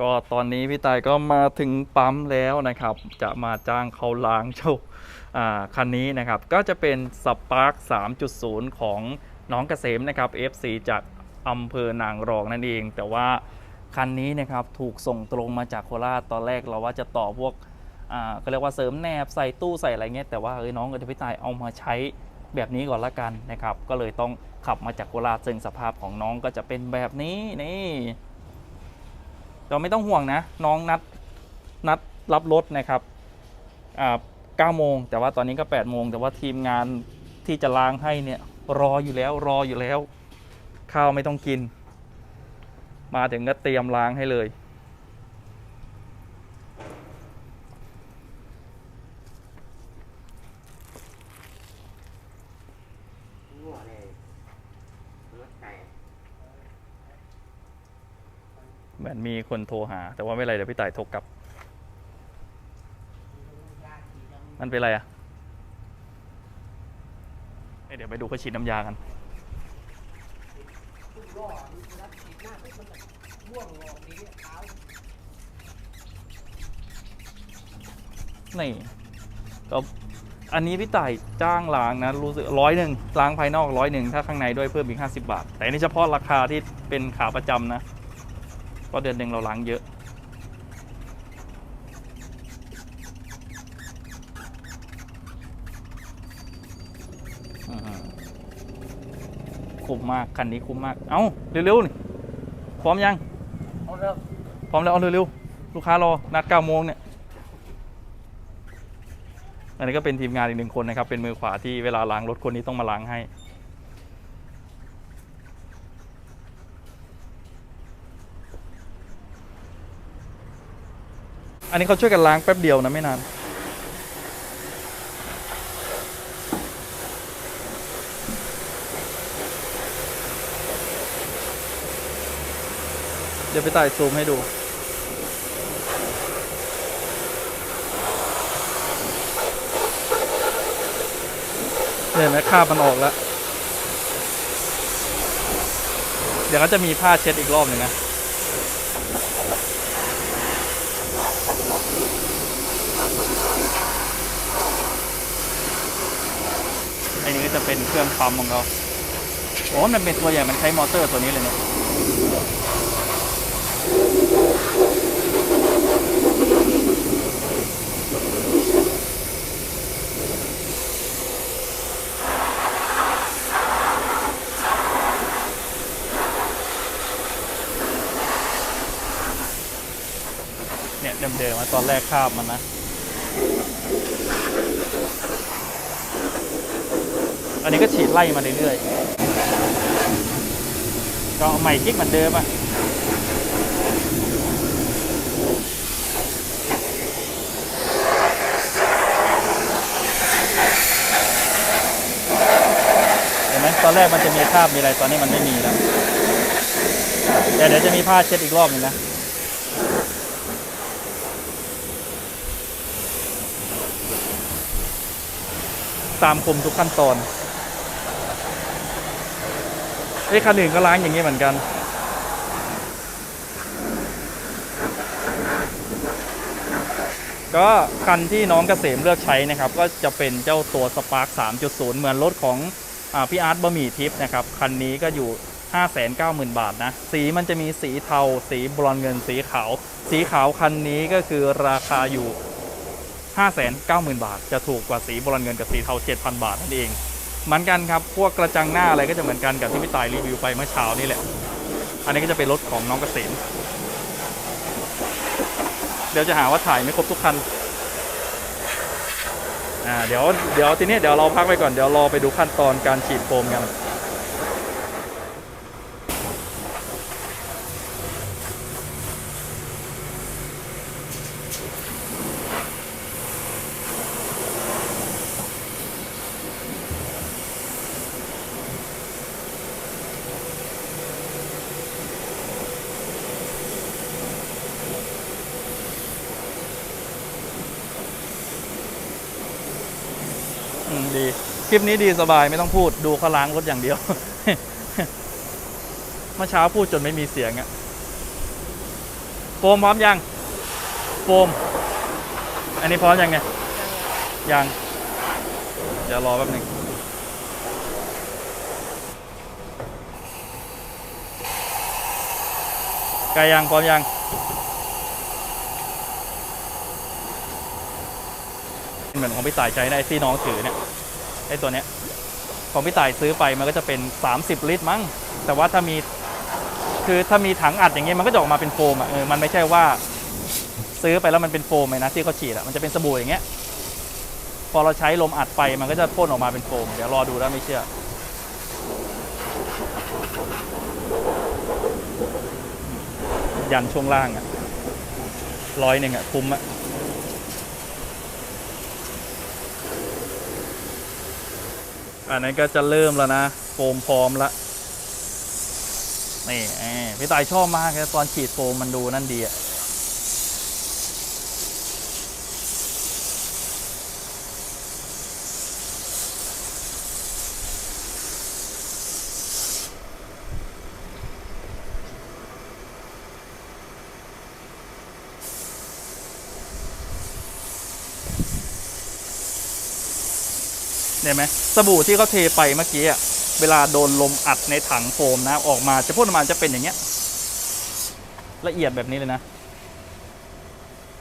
ก็ตอนนี้พี่ตายก็มาถึงปั๊มแล้วนะครับ จะมาจ้างเขาล้างเจ้าคันนี้นะครับ ก็จะเป็นสปาร์ค3.0 ของน้องเกษมนะครับ FC จากอำเภอนางรองนั่นเอง แต่ว่าคันนี้นะครับถูกส่งตรงมาจากโคราชตอนแรกเราว่าจะต่อพวกอ่าก็เรียกว่าเสริมแนบใส่ตู้ใส่อะไรเงี้ยแต่ว่าเอ้ยน้องกับพี่ตายเอามาใช้แบบนี้ก่อนละกันนะครับ ก็เลยต้องขับมาจากโคราชซึ่งสภาพของน้องก็จะเป็นแบบนี้นี่ เราไม่ต้องห่วงนะ น้องนัดนัดรับรถนะครับอ่า9โมง แต่ว่าตอนนี้ก็8โมง แต่ว่าทีมงานที่จะล้างให้เนี่ยรออยู่แล้วรออยู่แล้ว ข้าวไม่ต้องกิน มาถึงก็เตรียมล้างให้เลย รั่วเลยรถไก่ เหมือนมี คนโทรหา แต่ว่าไม่ไรเดี๋ยวพี่ต่ายโทรกลับ มันเป็นไรอะเอ้ยเดี๋ยวไปดูเขาฉีดน้ำยากันนี่ก็อันนี้พี่ต่ายจ้างล้างนะรู้สึกร้อยหนึ่งล้างภายนอกร้อยหนึ่งถ้าข้างในด้วยเพิ่มอีกห้าสิบาท แต่อันนี้เฉพาะราคาที่เป็นขาประจำนะ เพราะเดือนหนึ่งเราล้างเยอะอื้อหือคุ้มมาก คันนี้คุ้มมาก เอาเร็วๆนี่ พร้อมยังเอาเริ่มพร้อมแล้ว เอาเร็วๆ ลูกค้ารอ นัด9โมงเนี่ย อันนี้ก็เป็นทีมงานอีกหนึ่งคนนะครับ เป็นมือขวาที่เวลาล้างรถคนนี้ต้องมาล้างให้ นนี้เขาช่วยกันล้างแป๊บเดียวนะไม่นาน เดี๋ยวไปต่ายซูมให้ดูเห็นไหมคาบมันออกแล้ว เดี๋ยวก็จะมีผ้าเช็ดอีกรอบหนึ่งนะ ไอ้นี่ก็ จะเป็นเครื่องปั๊มของเขาโอ้มันเป็นตัวใหญ่ มันใช้มอเตอร์ตัวนี้เลยเนี่ยเนี่ยเดิมๆมาตอนแรกคาบมันนะ อันนี้ก็ฉีดไล่มาเรื่อยๆ ก็เอาใหม่คลิกเหมือนเดิมอะเห็นไหมตอนแรกมันจะมีคราบมีอะไรตอนนี้มันไม่มีแล้วแต่เดี๋ยวจะมีผ้าเช็ดอีกรอบนึงนะตามคมทุกขั้นตอน ไอ้คันอื่นก็ล้างอย่างนี้เหมือนกัน ก็คันที่น้องเกษมเลือกใช้นะครับ ก็จะเป็นเจ้าตัว Spark 3.0 เหมือนรถของอพี่อาร์ตบะหมี่ทิพย์นะครับ คันนี้ก็อยู่ 590,000 บาทนะ สีมันจะมีสีเทา สีบรอนเงิน สีขาว สีขาวคันนี้ก็คือราคาอยู่ 590,000 บาท จะถูกกว่าสีบรอนเงินกับสีเทา 7,000 บาทนั่นเอง เหมือนกันครับ พวกกระจังหน้าอะไรก็จะเหมือนกันกับที่พี่ต่ายรีวิวไปเมื่อเช้านี่แหละ อันนี้ก็จะเป็นรถของน้องเกษมเดี๋ยวจะหาว่าถ่ายไม่ครบทุกคัน อ่า เดี๋ยว เดี๋ยวทีนี้เดี๋ยวเราพักไปก่อน เดี๋ยวรอไปดูขั้นตอนการฉีดโฟมกัน อืมดี คลิปนี้ดีสบายไม่ต้องพูดดูเขาล้างรถอย่างเดียว เมื่อเช้าพูดจนไม่มีเสียงอะโฟมพร้อมยัง โฟม อันนี้พร้อมยังไงยังเดี๋ยวรอแป๊บหนึงใกล้ยังพร้อมยังเหมือนของพี่ต่ายใช้ได้ที่น้องถือเนี่ย ไอ้ตัวเนี้ยของพี่ต่ายซื้อไปมันก็จะเป็น 30 ลิตรมั้ง แต่ว่าถ้ามีคือถ้ามีถังอัดอย่างเงี้ยมันก็จะออกมาเป็นโฟมอะเออมันไม่ใช่ว่าซื้อไปแล้วมันเป็นโฟมเลยนะที่เขาฉีดอะมันจะเป็นสบู่อย่างเงี้ยพอเราใช้ลมอัดไปมันก็จะพ่นออกมาเป็นโฟม เดี๋ยวรอดูแล้วไม่เชื่อ ยันช่วงล่างอะร้อยหนึ่งอะคุ้มอะ อันนั้นก็จะเริ่มแล้วนะโฟมพร้อมละนี่พี่ตายชอบมากเลยตอนฉีดโฟมมันดูนั่นดีอะ ช่ไหมสบู่ที่เขาเทไปเมื่อกี้อะเวลาโดนลมอัดในถังโฟมนะออกมาจะพ่นออกมาจะเป็นอย่างเงี้ย ละเอียดแบบนี้เลยนะ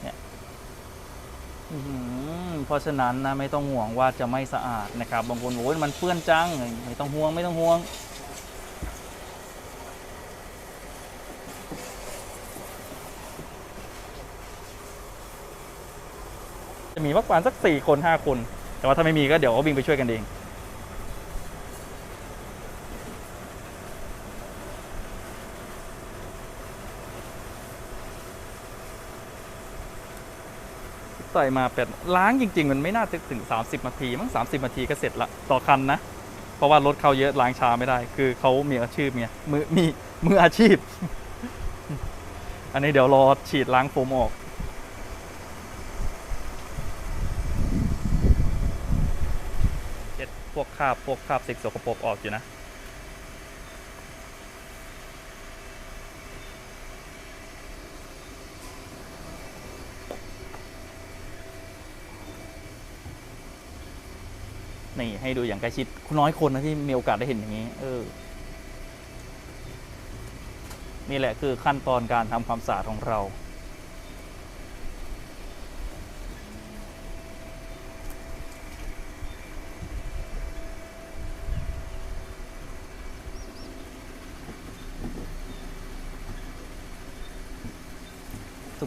เนี่ยเพราะฉะนั้นนะไม่ต้องห่วงว่าจะไม่สะอาดนะครับบางคนโอ้ยมันเปื้อนจังไม่ต้องห่วงไม่ต้องห่วงจะมีประมาณสักสี่คนห้าคน แต่ว่าถ้าไม่มีก็เดี๋ยววิ่งไปช่วยกันเองใส่มาเป็ดล้างจริง ๆ มันไม่น่าจะถึง 30นาทีมั้ง30นาทีก็เสร็จละต่อคันนะ เพราะว่ารถเขาเยอะล้างช้าไม่ได้ คือเขามีอาชีพไงมือมีมืออาชีพ อันนี้เดี๋ยวรอฉีดล้างโฟมออก เช็ดพ วกคราบพวกคราบสิ่งสกปรกออกอยู่นะนี่ให้ดูอย่างใกล้ชิดน้อยคนนะที่มีโอกาสได้เห็นอย่างนี้ เออ นี่แหละคือขั้นตอนการทำความสะอาดของเรา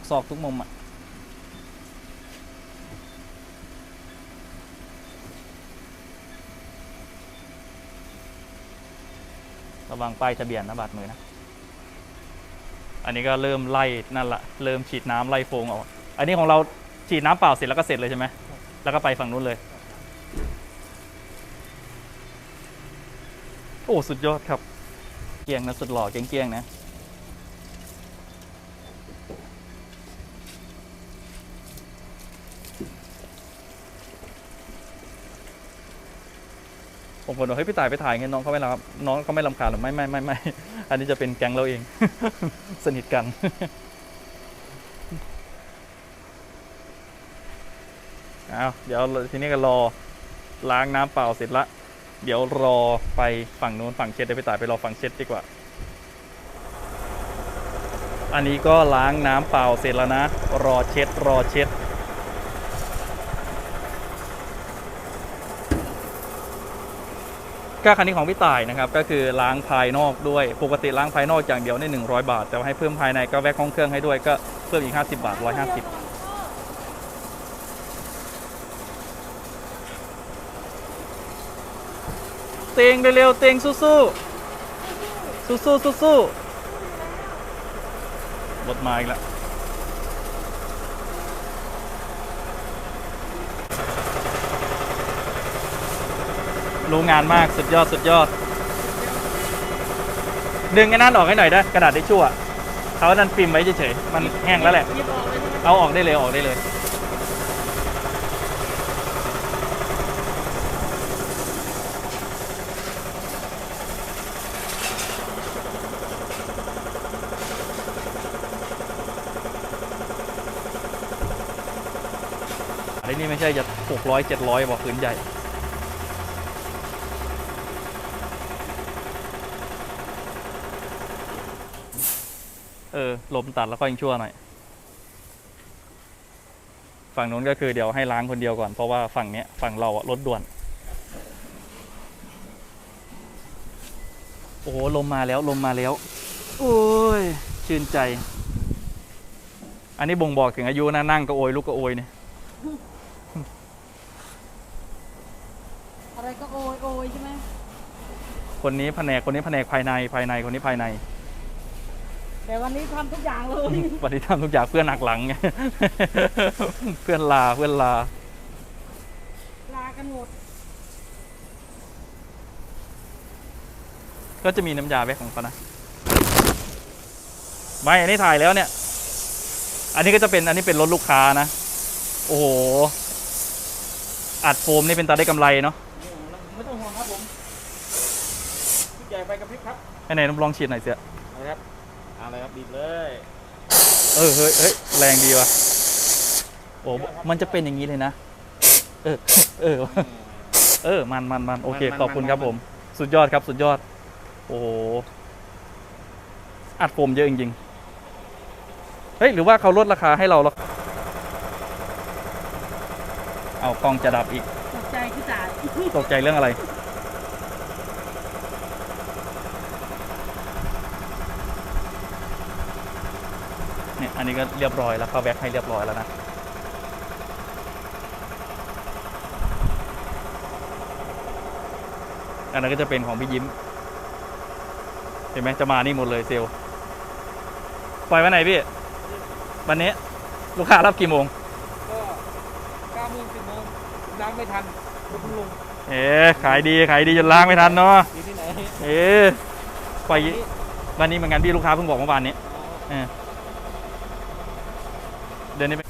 กซอกทุกมุมอะระวังป้ายทะเบียนนะบาดมือนะ อันนี้ก็เริ่มไล่นั่นละเริ่มฉีดน้ำไล่โฟงออก อันนี้ของเราฉีดน้ำเปล่าเสร็จแล้วก็เสร็จเลยใช่ไหม แล้วก็ไปฝั่งนู้นเลย โอ้ สุดยอดครับ เกียงนะสุดหล่อเกียงเกียงนะ ผมบอกว่าเฮ้ยพี่ตายไปถ่ายเงี้ยน้องเขาไม่รับน้องเขาไม่ลำคาญหรอไม่ไม่ไม่ไม่อันนี้จะเป็นแก๊งเราเอง สนิทกัน เอาเดี๋ยวทีนี้ก็รอล้างน้ำเปล่าเสร็จละ เดี๋ยวรอไปฝั่งนู้นฝั่งเช็ดเดี๋ยวพี่ตายไปรอฝั่งเช็ดดีกว่า อันนี้ก็ล้างน้ำเปล่าเสร็จแล้วนะ รอเช็ดรอเช็ด ก็คันนี้ของพี่ต่ายนะครับก็คือล้างภายนอกด้วยปกติล้างภายนอกอย่างเดียวใน100 บาท แต่ว่าให้เพิ่มภายในก็แวะห้องเครื่องให้ด้วยก็เพิ่มอีก 50 บาท 150เตงเร็วๆเตงสู้ๆสู้ๆสู้ๆรถมาอีกแล้ว รู้งานมากสุดยอดสุดยอด ดึงไอ้นั่นออกให้หน่อยได้กระดาษได้ชั่วเขาดันฟิล์มไว้เฉยๆมันแห้งแล้วแหละเอาออกได้เลยออกได้เลย อันนี้ไม่ใช่จะหกร้อยเจ็ดร้อยบอกพื้นใหญ่ ออลมตัดแล้วก็ยังชั่วหน่อย ฝั่งนู้นก็คือเดี๋ยวให้ล้างคนเดียวก่อนเพราะว่าฝั่งเนี้ยฝั่งเราอะรถด่วน โอ้โหลมมาแล้วลมมาแล้ว โอ้ย ชื่นใจ อันนี้บ่งบอกถึงอายุนะนั่งก็โอยลุกก็โอยเนี่ยอะไรก็โอยโอยใช่ไหมคนนี้แผนกคนนี้แผนกภายในภายในคนนี้ภายใน แต่วันนี้ทำทุกอย่างเลยปฏิทำทุกอย่างเพื่อนหักหลังไง เพื่อนลาเพื่อนลา ลากันหมดก็จะมีน้ำยาแวกของเขานะ ไม่ อันนี้ถ่ายแล้วเนี่ย อันนี้ก็จะเป็น อันนี้เป็นรถลูกค้านะ โอ้โห อัดโฟมนี่เป็นตาได้กำไรเนาะ ไม่ต้องห่วงครับผมชุดใหญ่ไปกับพริบครับให้ไหนลองฉีดหน่อยเสียเอาเลยครับ เอาเลยครับบิดเลยเออเฮ้ยเฮ้ยแรงดีว่ะโอ้มันจะเป็นอย่างนี้เลยนะ เออ เออ เออ มันมันมันโอเคมันมันขอบคุณมันครับผม สุดยอดครับ สุดยอด โอ้โห อัดโฟมเยอะจริงๆ เฮ้ย หรือว่าเขาลดราคาให้เราแล้วเอากล้องจะดับอีก ตกใจคือจ่ายตกใจเรื่องอะไร เนี่ย อันนี้ก็เรียบร้อยแล้วเขาแว็กให้เรียบร้อยแล้วนะอันนั้นก็จะเป็นของพี่ยิ้ม เห็นไหมจะมานี่หมดเลยเซลลปล่อยวันไหนพี่ วันนี้ลูกค้ารับกี่โมง ก็เก้าโมงสิบโมงล้างไม่ทันรถคุณลุงเอ๊ขายดีขายดีจนล้างไม่ทันเนาะอยู่ที่ไหนเอ๊ไปวันนี้เหมือนกันพี่ลูกค้าเพิ่งบอกเมื่อวานนี้เออ เดือนนี้เ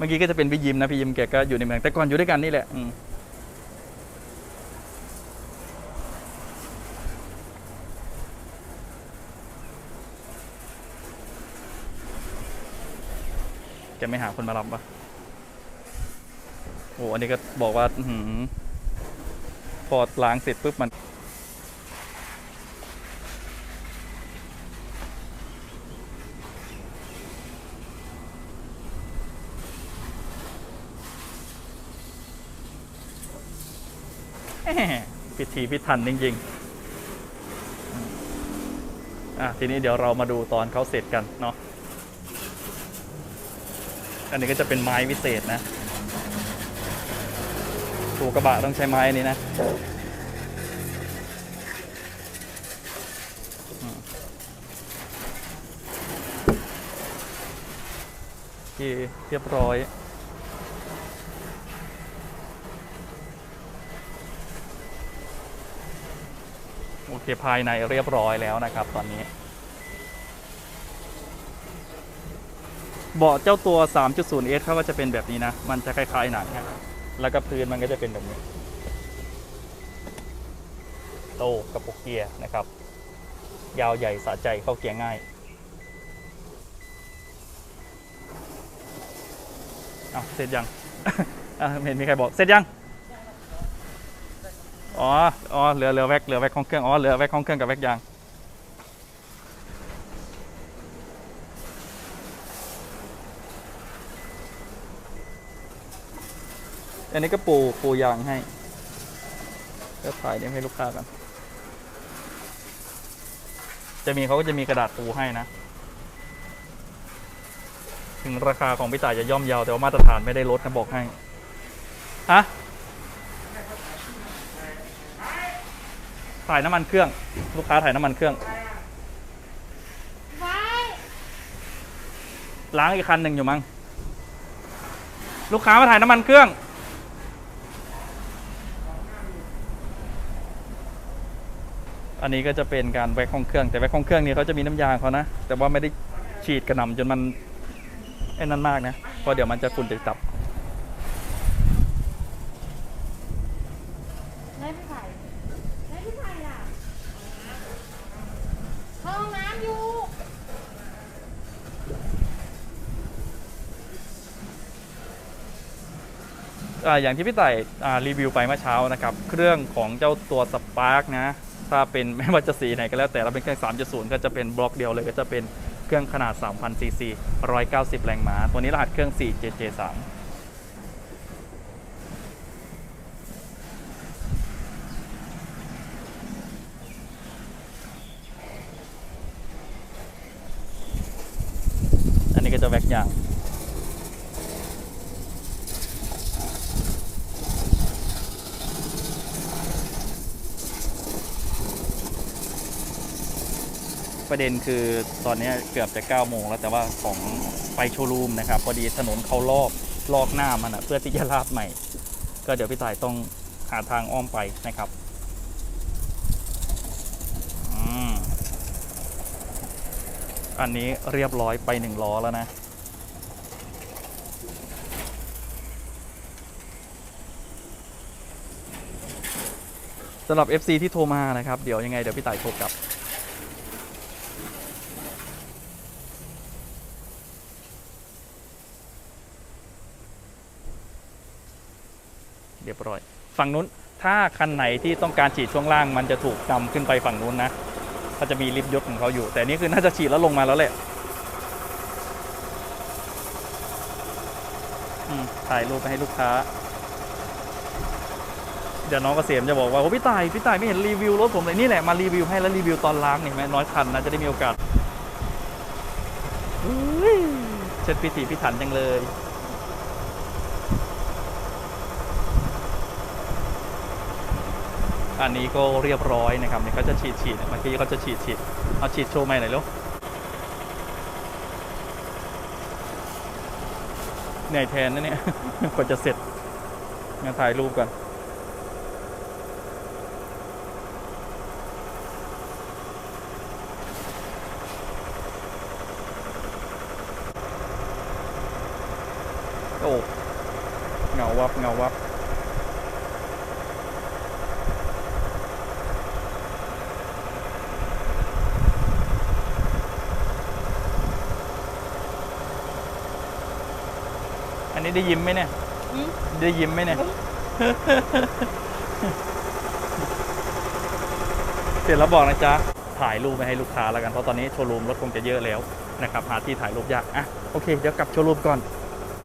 มื่อกี้ก็จะเป็นพี่ยิมนะพี่ยิมแกก็อยู่ในเมืองแต่ก่อนอยู่ด้วยกันนี่แหละอืมแกไม่หาคนมารับปะโอ้อันนี้ก็บอกว่าอพอล้างเสร็จปุ๊บมัน พิธีพิถันจริงๆอะทีนี้เดี๋ยวเรามาดูตอนเขาเสร็จกันเนาะอันนี้ก็จะเป็นไม้วิเศษนะถูกกระบะต้องใช้ไม้อันนี้นะอืมโอเคเรียบร้อย เคภายในเรียบร้อยแล้วนะครับ ตอนนี้ เบาะเจ้าตัว 3.0S เขาก็จะเป็นแบบนี้นะ มันจะคล้ายๆหนังฮะแล้วก็พื้นมันก็จะเป็นแบบนี้โตกับปกเกียร์นะครับ ยาวใหญ่สะใจเข้าเกียร์ง่ายเอาเสร็จยัง เห็นมีใครบอก เสร็จยัง อ๋อ อ๋อ เหลือ เหลือแว็ก เหลือแว็กของเครื่อง อ๋อ เหลือแว็กของเครื่องกับแว็กยาง อันนี้ก็ปู ปูยางให้ก็ถ่ายเนี่ยให้ลูกค้ากัน จะมีเขาก็จะมีกระดาษปูให้นะ ถึงราคาของพี่ต่ายจะย่อมเยาวแต่ว่ามาตรฐานไม่ได้ลดนะบอกให้ ฮะ ถ่ายน้ำมันเครื่อง ลูกค้าถ่ายน้ำมันเครื่อง ล้างอีกคันหนึ่งอยู่มั้ง ลูกค้ามาถ่ายน้ำมันเครื่อง อันนี้ก็จะเป็นการแว็กห้องเครื่อง แต่แว็กห้องเครื่องนี่เขาจะมีน้ำยางเขานะ แต่ว่าไม่ได้ฉีดกระหน่ำจนมันไอ้นั่นมากนะ เพราะเดี๋ยวมันจะฝุ่นติดตับ ไหนพี่ไผ่ไหนพี่ไผ่ล่ะเข้าห้องน้ำอยู่ อย่างที่พี่ไต่รีวิวไปเมื่อเช้านะครับ เครื่องของเจ้าตัวสปาร์กนะ ถ้าเป็นไม่ว่าจะสีไหนก็แล้วแต่เราเป็นเครื่อง 3.0 ก็จะเป็นบล็อกเดียวเลยก็จะเป็นเครื่องขนาด 3,000ซีซี190 แรงม้า ตัวนี้รหัสเครื่อง 4JJ3 อันนี้ก็จะแว็กยาง ประเด็นคือตอนนี้เกือบจะ9โมงแล้วแต่ว่าของไปโชว์รูมนะครับ พอดีถนนเขาลอกลอกหน้ามันอะเพื่อที่จะลาดใหม่ ก็เดี๋ยวพี่ต่ายต้องหาทางอ้อมไปนะครับอันนี้เรียบร้อยไปหนึ่งล้อแล้วนะ สำหรับ FC ที่โทรมานะครับ เดี๋ยวยังไงเดี๋ยวพี่ต่ายโทรกลับ เรียบร้อย ฝั่งนู้นถ้าคันไหนที่ต้องการฉีดช่วงล่างมันจะถูกนำขึ้นไปฝั่งนู้นนะก็จะมีลิฟต์ยศของเขาอยู่ แต่นี่คือน่าจะฉีดแล้วลงมาแล้วแหละถ่ายรูปไปให้ลูกค้า เดี๋ยวน้องเกษมจะบอกว่าโอ้พี่ตายพี่ตายไม่เห็นรีวิวรถผมเลยนี่แหละมารีวิวให้แล้วรีวิวตอนล้างนี่เห็นไหมน้อยคันนะจะได้มีโอกาสเช็ดพิถีพิถันจังเลย อันนี้ก็เรียบร้อยนะครับเนี่ยเขาจะฉีดฉีดเมื่อกี้เขาจะฉีดฉีดเอาฉีดโชว์ใหม่หน่อยเร็วเหนื่อยแทนนะเนี่ยกว่าจะเสร็จงั้นถ่ายรูปก่อนโอ้เงาวับเงาวับ นนี้ได้ยิ้มไหมเนี่ยอืมได้ยิ้มไหมเนี่ย เสร็จแล้วบอกนะจ๊ะ ถ่ายรูปไปให้ลูกค้าแล้วกัน เพราะตอนนี้โชว์รูมรถคงจะเยอะแล้วนะครับ หาที่ถ่ายรูปยาก อะ โอเค เดี๋ยวกลับโชว์รูมก่อน